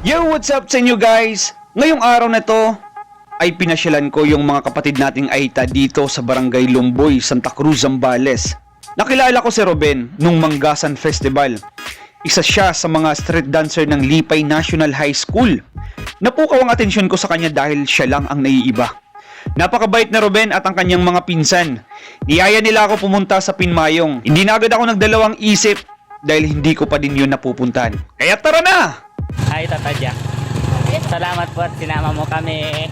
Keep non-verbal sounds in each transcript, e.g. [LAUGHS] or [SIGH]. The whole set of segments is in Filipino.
Yo, what's up sa inyo guys? Ngayong araw na to ay pinasyalan ko yung mga kapatid nating Aita dito sa Barangay Lumboy, Santa Cruz, Zambales. Nakilala ko si Ruben nung Manggasan Festival. Isa siya sa mga street dancer ng Lipay National High School. Napukaw ang atensyon ko sa kanya dahil siya lang ang naiiba. Napakabait na Ruben at ang kanyang mga pinsan. Niyaya nila ako pumunta sa Pinmayong. Hindi na agad ako nagdalawang isip dahil hindi ko pa din yun napupuntahan. Kaya tara na! Ay, Tata Jack. Salamat po at sinama mo kami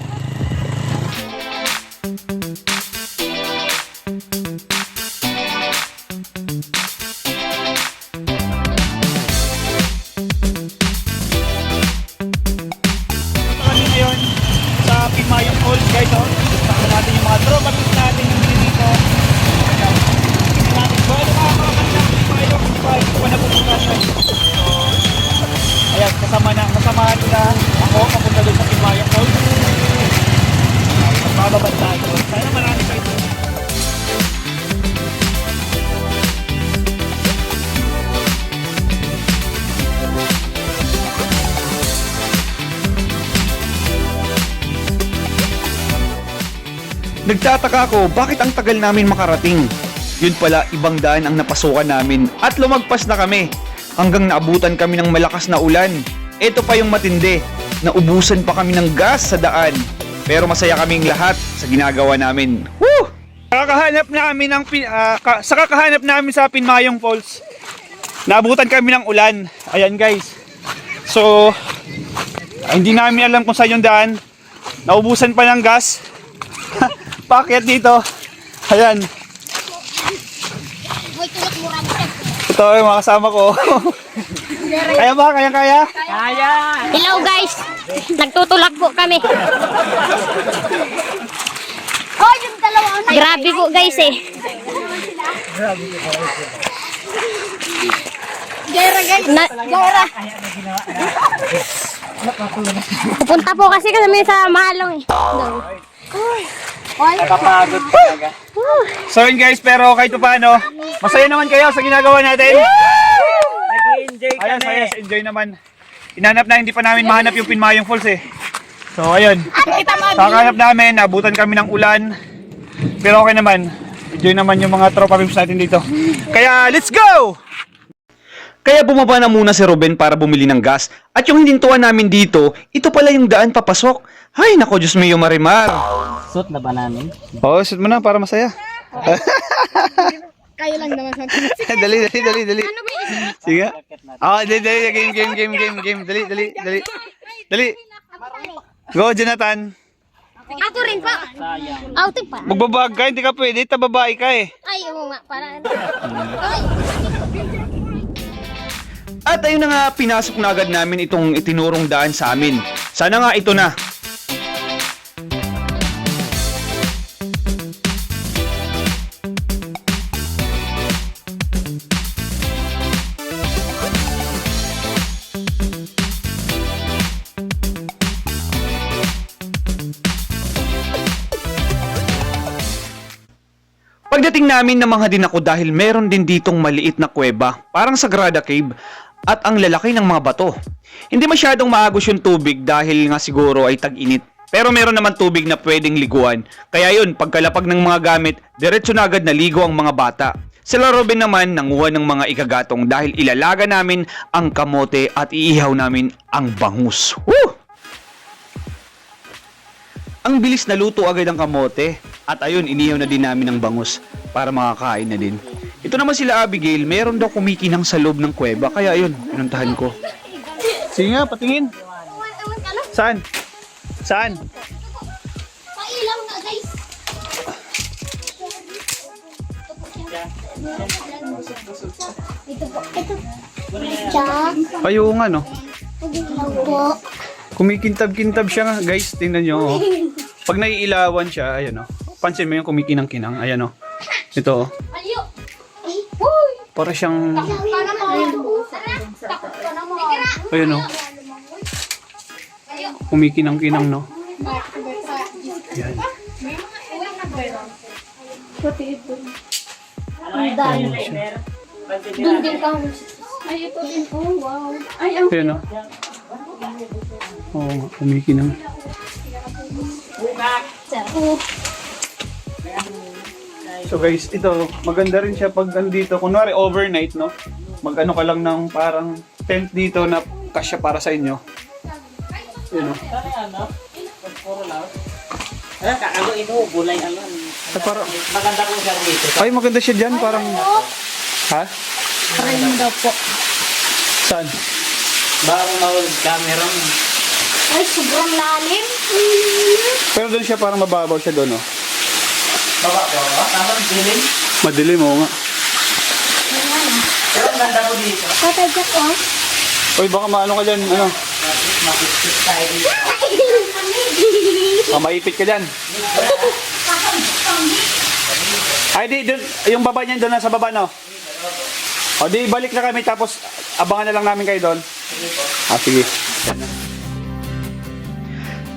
Nagtataka ako bakit ang tagal namin makarating. Yun pala ibang daan ang napasukan namin at lumagpas na kami hanggang naabutan kami ng malakas na ulan. Ito pa yung matindi, naubusan pa kami ng gas sa daan. Pero masaya kaming lahat sa ginagawa namin. Woo! Kakahanap namin ng ah, ka- sa kakahanap namin sa Pinmayong Falls. Naabutan kami ng ulan. Ayan guys. So hindi namin alam kung saan yung daan. Naubusan pa ng gas. Paket dito. Ayan. Ito yung mga kasama ko. [LAUGHS] kaya ba? Kaya kaya? Kaya! Hello guys! Nagtutulak po kami. Oh, yung dalawa. Grabe po guys eh. Gaira guys. Na, Gaira. Pupunta po kasi kami sa Malong eh. Oy. Kapagod talaga. So yun guys, pero kahit pa paano, masaya naman kayo sa ginagawa natin. Nag-enjoy kami. saya, enjoy naman. Inanap na hindi pa namin mahanap yung Pinmayong Falls eh. So ayun, sa kahanap namin, nabutan kami ng ulan. Pero okay naman, enjoy naman yung mga tropa pimps natin dito. Kaya let's go! Kaya bumaba na muna si Ruben para bumili ng gas. At yung hinintuan namin dito, ito pala yung daan papasok. Ay, nako Diyos mio marimar. Suit na ba namin? Oo, oh, shoot mo na para masaya. [LAUGHS] Kayo lang naman sa [LAUGHS] dali, dali, dali, dali. Sige. Ah, dali, dali, game, game, game, game, game. Dali, dali, dali. Dali. Go, Jonathan. Ako rin pa. Sayang. Outing pa. Magbabag ka, hindi ka pwede. Tababae ka eh. Ay, oo nga. Para ano. At ayun na nga, pinasok na agad namin itong itinurong daan sa amin. Sana nga ito na. Pagdating namin namangha din ako dahil meron din ditong maliit na kuweba, parang Sagrada Cave, at ang lalaki ng mga bato. Hindi masyadong maagos yung tubig dahil nga siguro ay tag-init. Pero meron naman tubig na pwedeng liguan. Kaya yun, pagkalapag ng mga gamit, diretso na agad naligo ang mga bata. Sila Robin naman nanguha ng mga ikagatong dahil ilalaga namin ang kamote at iihaw namin ang bangus. Woo! Ang bilis na luto agad ang kamote. At ayun, inihaw na din namin ang bangus para makakain na din. Ito naman sila Abigail, meron daw kumikinang sa loob ng kuweba. Kaya ayun, pinuntahan ko. Sige nga, patingin. Saan? Saan? Pailaw na guys. Ito po. Ito. Ayo nga no. Kumikintab-kintab siya nga, guys. Tingnan nyo. Oh. Pag naiilawan siya, ayan oh. Pansin mo yung kumikinang-kinang. Ayan oh. Ito oh. Huy. Para siyang, ayan oh. Kumikinang-kinang no. Yan. Ang dami. Doon din ka. Ay, ito din. Oh, wow. Ay, ang Ayan oh. Oo nga, kumikinang. So guys, ito, maganda rin siya pag andito. Kunwari overnight, no? Mag-ano ka lang ng parang tent dito na kasya para sa inyo. Yun, no? Eh, kakago ito, bulay ano. Ay, parang, Maganda kong dito. ay, maganda siya dyan. Parang, ha? Rin daw po. Saan? Bawang mahulog camera mo. Ay, sobrang lalim. Pero doon siya parang mababaw siya doon, no? Baba ko, tama, dilim. Madilim, oo nga. Pero ang ganda ko dito. Tata Jack, oh. Uy, baka maano ka dyan, ano? Makikit tayo dito. Ah, maipit ka dyan. Ay, di, dun, yung baba niyan doon, nasa baba, no? O, di, balik na kami, tapos abangan na lang namin kayo doon. Ah, sige.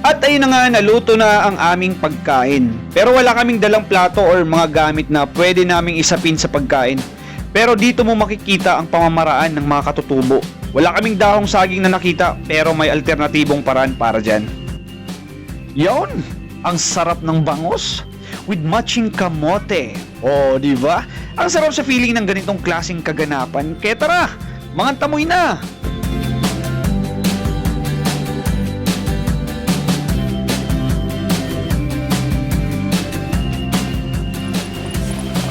At ayun na nga, naluto na ang aming pagkain. Pero wala kaming dalang plato or mga gamit na pwede naming isapin sa pagkain. Pero dito mo makikita ang pamamaraan ng mga katutubo. Wala kaming dahong saging na nakita, pero may alternatibong paraan para dyan. Yon, ang sarap ng bangos with matching kamote. O, di ba? Ang sarap sa feeling ng ganitong klaseng kaganapan. Kaya tara, mga tamoy na!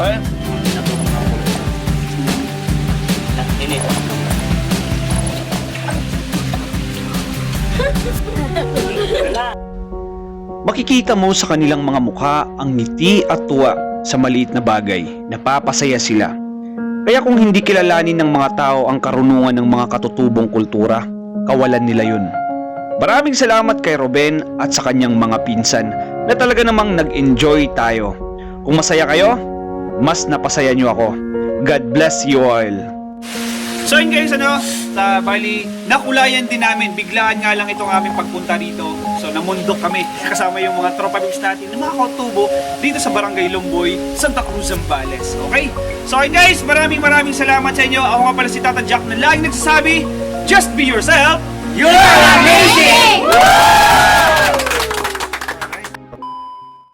Ay. Makikita mo sa kanilang mga mukha ang ngiti at tuwa sa maliit na bagay. Napapasaya sila. Kaya kung hindi kilalanin ng mga tao ang karunungan ng mga katutubong kultura, kawalan nila yun. Maraming salamat kay Ruben at sa kanyang mga pinsan na talaga namang nag-enjoy tayo. Kung masaya kayo, mas napasaya nyo ako. God bless you all. So yun guys, ano, sa bali, nakulayan din namin, biglaan nga lang itong aming pagpunta rito. So namundok kami, kasama yung mga tropa bigs natin, ng mga kautubo, dito sa Barangay Lumboy, Santa Cruz, Zambales. Okay? So yun guys, maraming maraming salamat sa inyo. Ako nga pala si Tata Jack na laging nagsasabi, just be yourself, you're amazing!